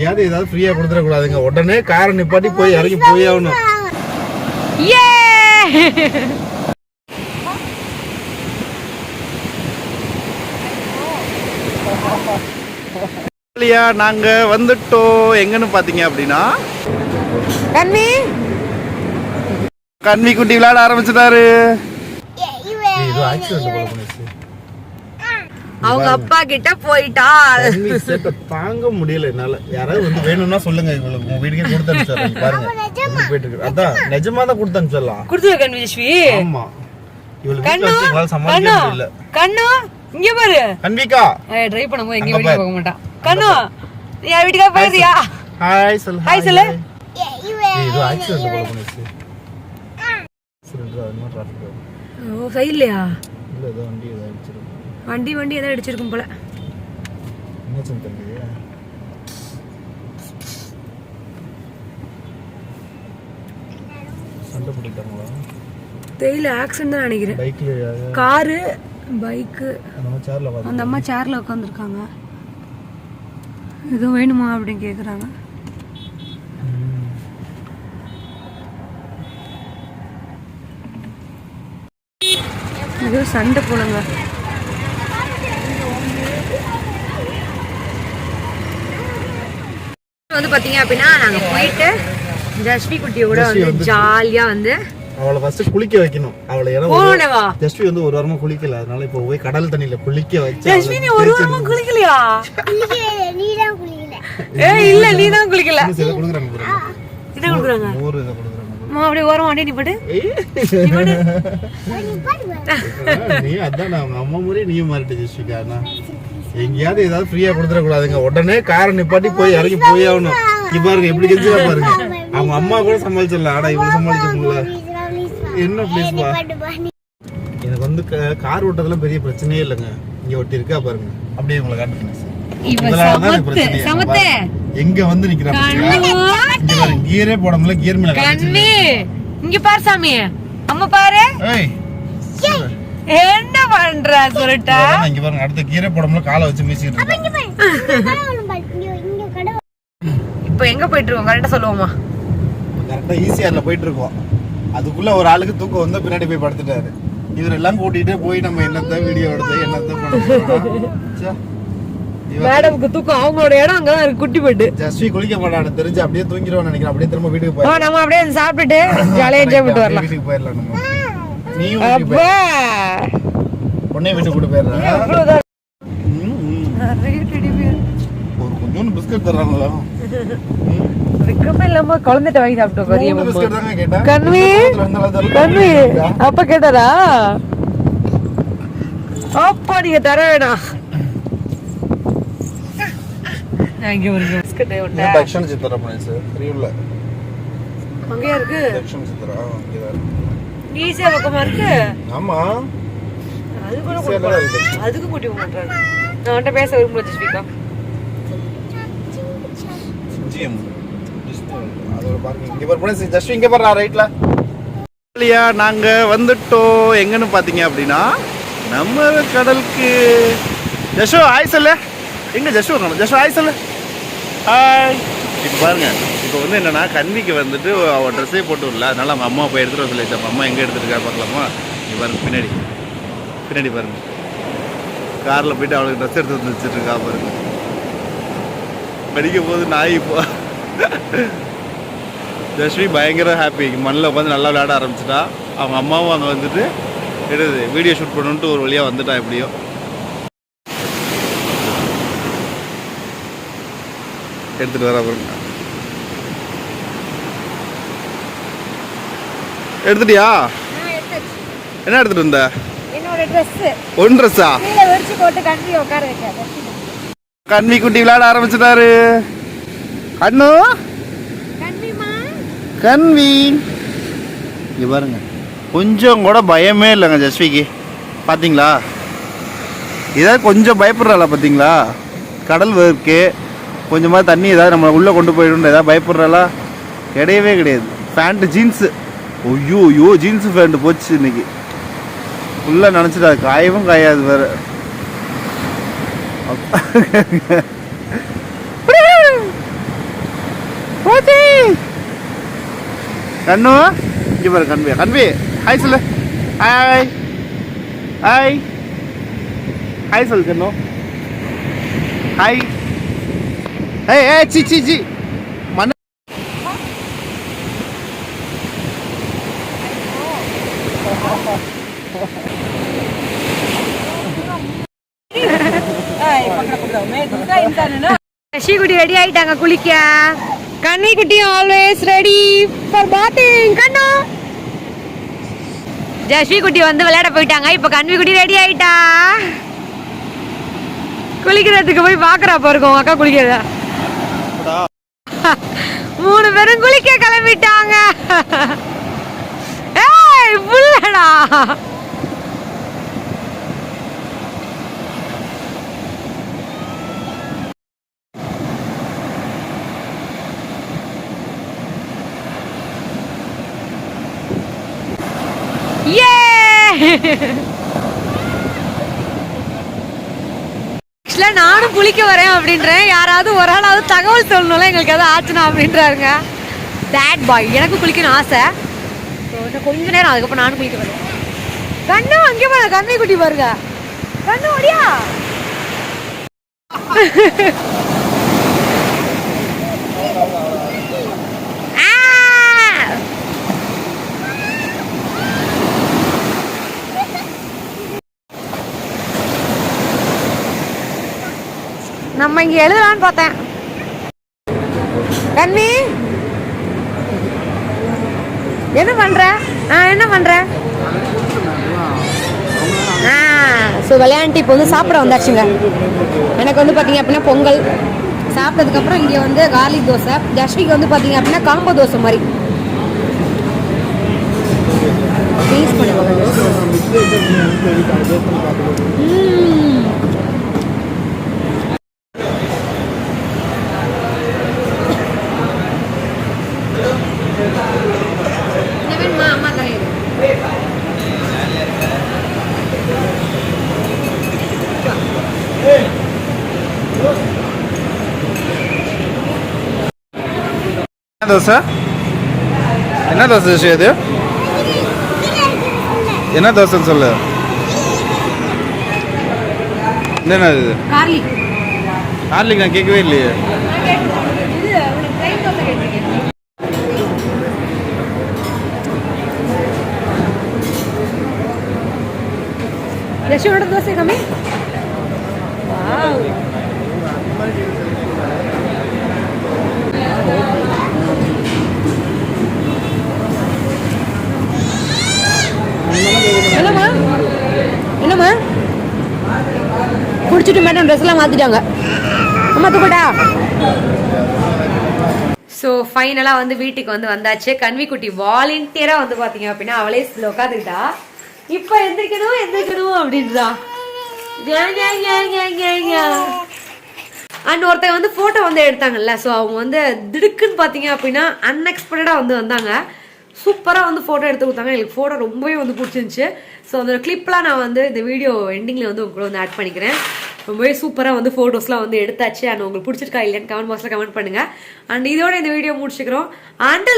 எங்கேயாவது ஏதாவது ஃப்ரீயா கொடுத்துடக்கூடாதுங்க. உடனே காரை நிப்பாட்டி போய் இறங்கி போய் ஆகணும். ஏ! இல்லையா நாங்க வந்துட்டோம். எங்கன்னு பாத்தீங்க அப்படின்னா? கண்ணி! கன்வி குட்டி விளையாட ஆரம்பிச்சிட்டாரு. அவங்க அப்பா கிட்ட போயிட்டா. தாங்க முடியல என்னால. யாராவது வந்து வேணும்னா சொல்லுங்க இவங்களுக்கு உங்க வீட்டுக்கே கொடுத்து அனுப்பிச்சிடுறேன். பாருங்க. போயிட்டு இருக்கு அதான் நிஜமா தான் கொடுத்து அனுப்பிச்சிடலாம். குடுத்து விஸ்வி ஆமா. இவளுக்கு வீட்டுல சமாளிக்க கண்ணு முடியல. கண்ணு இங்க பாரு. கன்விகா. ட்ரை பண்ணும்போது பாரு. வெளியே போக மாட்டான் கண்ணு நீ என் வீட்டுக்கா போயிருந்தியா ஹாய் சொல்லு Hi சொல்லு. இது ஆக்சிடென்ட் போல பண்ணிச்சு. சைட்லையா இல்ல ஏதோ வண்டி ஏதோ அடிச்சிருக்கு. வண்டி வண்டி ஏதாவது அடிச்சிருக்கும் போல. தெரியல ஆக்சிடென்ட் தான் நினைக்கிறேன். Car bike. அந்த அம்மா சேர்ல உட்காந்துருக்காங்க எதுவும் வேணுமா அப்படின்னு கேக்குறாங்க. ஏதோ சண்டை போலங்க வந்து பாத்தீங்க அப்படின்னா நாங்க போயிட்டு ஜஸ்வி குட்டியோட வந்து. ஜாலியா வந்து அவளை ஃபர்ஸ்ட் குளிக்க வைக்கணும். அவளை ஏன்னா ஜஸ்வி வந்து ஒரு வாரமா குளிக்கல. அதனால இப்போ போய் கடல் தண்ணியில குளிக்க வச்சு ஜஸ்வி நீ ஒரு வாரமா குளிக்கலையா? ஏய் இல்ல நீ தான் குளிக்கல. சில கொடுக்குறாங்க. இதை கொடுக்குறாங்க. மோர் இதை கொடுக்குறாங்க அம்மா அப்படியே ஓரமா வண்டி நீ போட்டு. நீ அதான் அவங்க அம்மா முறை நீயும் மாறிட்டு ஜஸ்விகா அண்ணா. எங்கேயாவது ஏதாவது ஃப்ரீயா கொடுத்துடக்கூடாதுங்க. உடனே காரை நிப்பாட்டி போய் இறங்கி போய் ஆகணும். இங்க பாருங்க எப்படி கெஞ்சிரா பாருங்க. அவங்க அம்மா கூட சமாளிச்சிடலாம். ஆனா இவங்க சமாளிக்க முடியல என்ன ப்ளீஸ்பா எனக்கு வந்து கார் ஓட்டதுல பெரிய பிரச்சனையே இல்லைங்க. இங்க ஒட்டி இருக்கா பாருங்க. அப்படியே உங்களை காட்டுறேன் இதனாலதான் சமத்து, எனக்கு பிரச்சனையே. சமத்து. பாரு. எங்க வந்து நிக்கிறா பாத்தீங்களா? கண்ணு இங்க பாருங்க கியரே போட முடியல கியர் மேல. கண்ணு. இங்க பாரு சாமி. அம்மா பாரு. ஏய். பண்ற? சொல்லிட்ட. இங்க பாருங்க அடுத்த கீரை போட முடியல காலை வச்சு மீசிட்டு இப்போ எங்க போயிட்டு இருக்கோம்? கரெக்டா சொல்லுவோமா? கரெக்டா ஈஸியார்ல போயிட்டு இருக்கோம். அதுக்குள்ள ஒரு ஆளுக்கு தூக்கம் வந்து பின்னாடி போய் படுத்துட்டாரு. இவர் எல்லாம் கூட்டிட்டு போய் நம்ம என்னத்த வீடியோ எடுத்து என்னத்த பண்ண மேடம்க்கு தூக்கம். அவங்களோட இடம் அங்கதான் இருக்கு குட்டி பெட்டு ஜஸ்வி குளிக்க மாட்டானு தெரிஞ்சு அப்படியே தூங்கிடுவோம் நினைக்கிறேன். அப்படியே திரும்ப வீட்டுக்கு போய் நம்ம அப்படியே சாப்பிட்டுட்டு ஜாலியா என்ஜாய் பண்ணிட்டு வரலாம். வீட்டுக்கு போயிடலாம் நம்ம. நீயும் வீட்டுக்கு அப்பா போய் உன்னையும் வீட்டுக்கு கூட்டு போயிடுறேன் இவ்வளவுதான். ம், ம். நிறைய teddy bear. ஒரு கொஞ்சோண்டு பிஸ்கட் தர்றாங்களா வெக்கமே இல்லாம குழந்தைட்ட வாங்கி சாப்பிட்டு உட்காரு பிஸ்கட் தாங்க கேட்டேன்? கண்வி. கண்வி அப்ப கேட்டாரா அப்பா நீங்க தர வேணாம் இங்க ஒரு பிஸ்கட் இது தக்ஷன் சித்திரா பிளேஸ் தெரியும்ல அங்கேயா இருக்கு? தக்ஷன் சித்திரா இங்கதான் இருக்கு. ஈஸியா பக்கமா இருக்கு? ஆமா. அது கூட தக்ஷன். அதுக்கு கூட்டி மாட்டாங்க நான் அவன்கிட்ட பேச விரும்பல ஜஸ்விகா நாங்க வந்துட்டோம். எங்கன்னு பாத்தீங்க அப்படின்னா நம்ம கடலுக்கு. ஜஷோ ஹாய் சொல்லு. எங்க ஜஷோ ஜஷோ ஹாய் சொல்லு. ஹாய் இப்போ பாருங்க. இப்போ வந்து என்னன்னா கன்விக்கு வந்துட்டு அவள் ட்ரெஸ்ஸே போட்டு வரல அதனால அவங்க அம்மா போய் எடுத்துட்டு வர அம்மா எங்க எடுத்துட்டு இருக்கா பார்க்கலாமா பாருங்க பின்னாடி. பின்னாடி பாருங்க. கார்ல போயிட்டு அவளுக்கு ட்ரெஸ் எடுத்து வந்து வச்சுட்டு இருக்கா பாருங்க. படிக்கும் போது நாய் இப்போ ஜஸ்வி பயங்கர ஹாப்பி மண்ணில் உட்காந்து நல்லா விளையாட ஆரம்பிச்சிட்டா. அவங்க அம்மாவும் அங்கே வந்துட்டு எடுது வீடியோ ஷூட் பண்ணணுன்ட்டு ஒரு வழியாக வந்துட்டா எப்படியோ. எடுத்துட்டு வர பாருங்க. எடுத்துட்டியா? என்ன எடுத்துட்டு வந்த? ட்ரெஸ் ஒன் ட்ரெஸ்ஸா கீழே போட்டு உட்கார வைக்காத. குட்டி விளையாட ஆரம்பிச்சிட்டாரு. கண்ணு? கன்வி இங்க பாருங்க. கொஞ்சம் கூட பயமே இல்லைங்க ஜஸ்விக்கு. பார்த்தீங்களா ஏதாவது கொஞ்சம் பயப்படுறாளா பார்த்தீங்களா கடல் இருக்கு கொஞ்சமாக தண்ணி ஏதாவது நம்ம உள்ளே கொண்டு போயிடும் ஏதாவது பயப்படுறாளா? கிடையவே கிடையாது. பேண்ட்டு ஜீன்ஸு ஐயோ ஐயோ ஜீன்ஸு பேண்ட்டு போச்சு இன்னைக்கு. ஃபுல்லாக நினச்சிட்டு அது காயவும் காயாது வேறு. கண்ணு இங்கே பாரு கண்பி கண்பி ஹாய் சொல்லு. ஹாய் ஹாய் ஹாய் சொல்லு கண்ணு. ஹாய் ஏய் ஏ சி சி சி. ஸ்ரீகுட்டி ரெடி ஆயிட்டாங்க குளிக்க. கண்ணி குட்டி ஆல்வேஸ் ரெடி ஃபார் பாத்திங் கண்ணா. ஜஷி குட்டி வந்து விளையாட போயிட்டாங்க. இப்ப கண்வி குட்டி ரெடி ஆயிட்டா. குளிக்கிறதுக்கு போய் பாக்குறா பாருங்க அக்கா குளிக்கிறத. மூணு பேரும் குளிக்க கிளம்பிட்டாங்க. ஏய் புள்ளடா. ஏ ஆக்சுவலாக நானும் குளிக்க வரேன் அப்படின்றேன். யாராவது ஒரு ஆளாவது தகவல் சொல்லணும்ல எங்களுக்கு எதாவது ஆச்சுனா அப்படின்றாருங்க. தேட் பாய் எனக்கு குளிக்கணும் ஆசை. கொஞ்ச நேரம் அதுக்கப்புறம் நானும் குளிக்க வரேன். கண்ணு அங்கே பாருங்க கண்ணை குட்டி பாருங்க. கண்ணு ஓடியா ஆ நம்ம இங்க எழுதலாம்னு பார்த்தேன். கண்ணி? என்ன பண்ற? ஆ என்ன பண்ற? ஆ ஸோ விளையாண்டு இப்போ வந்து சாப்பிட வந்தாச்சுங்க. எனக்கு வந்து பார்த்தீங்க அப்படின்னா பொங்கல். சாப்பிட்டதுக்கப்புறம் இங்கே வந்து கார்லிக் தோசை. தஷ்விக்கு வந்து பார்த்தீங்க அப்படின்னா காம்போ தோசை மாதிரி. டேஸ்ட் ம் என்ன வேணுமா அம்மா தரேன் என்ன தோசை? என்ன தோசை விஷயம் இது என்ன தோசைன்னு சொல்லு. என்ன இது கார்லிக். நான் கேட்கவே இல்லையே. தோசை கம்மி? குடிச்சிட்டு மேடம் ட்ரெஸ் எல்லாம் மாத்திட்டாங்க. அம்மா தூக்கட்டா? ஸோ ஃபைனலாக வந்து வீட்டுக்கு வந்து வந்தாச்சு. கன்விக்குட்டி வாலண்டியராக வந்து பார்த்தீங்க அப்படின்னா அவளே உட்காந்துக்கிட்டா இப்போ எந்திரிக்கணும் எந்திரிக்கணும் அப்படின்றா. அண்ட் ஒருத்தன் வந்து ஃபோட்டோ வந்து எடுத்தாங்கல்ல ஸோ அவங்க வந்து திடுக்குன்னு பார்த்தீங்க அப்படின்னா அன்எக்ஸ்பெக்டடாக வந்து வந்தாங்க. சூப்பராக வந்து ஃபோட்டோ எடுத்து கொடுத்தாங்க. எனக்கு ஃபோட்டோ ரொம்பவே வந்து பிடிச்சிருந்துச்சு. ஸோ அந்த கிளிப்லாம் நான் வந்து இந்த வீடியோ எண்டிங்கில் வந்து உங்க கூட வந்து ஆட் பண்ணிக்கிறேன். ரொம்பவே சூப்பராக வந்து ஃபோட்டோஸ்லாம் வந்து எடுத்தாச்சு. அண்ட் உங்களுக்கு பிடிச்சிருக்கா இல்லையான்னு கமெண்ட் பாக்ஸில் கமெண்ட் பண்ணுங்க. அண்ட் இதோட இந்த வீடியோ முடிச்சுக்கிறோம். அண்ட்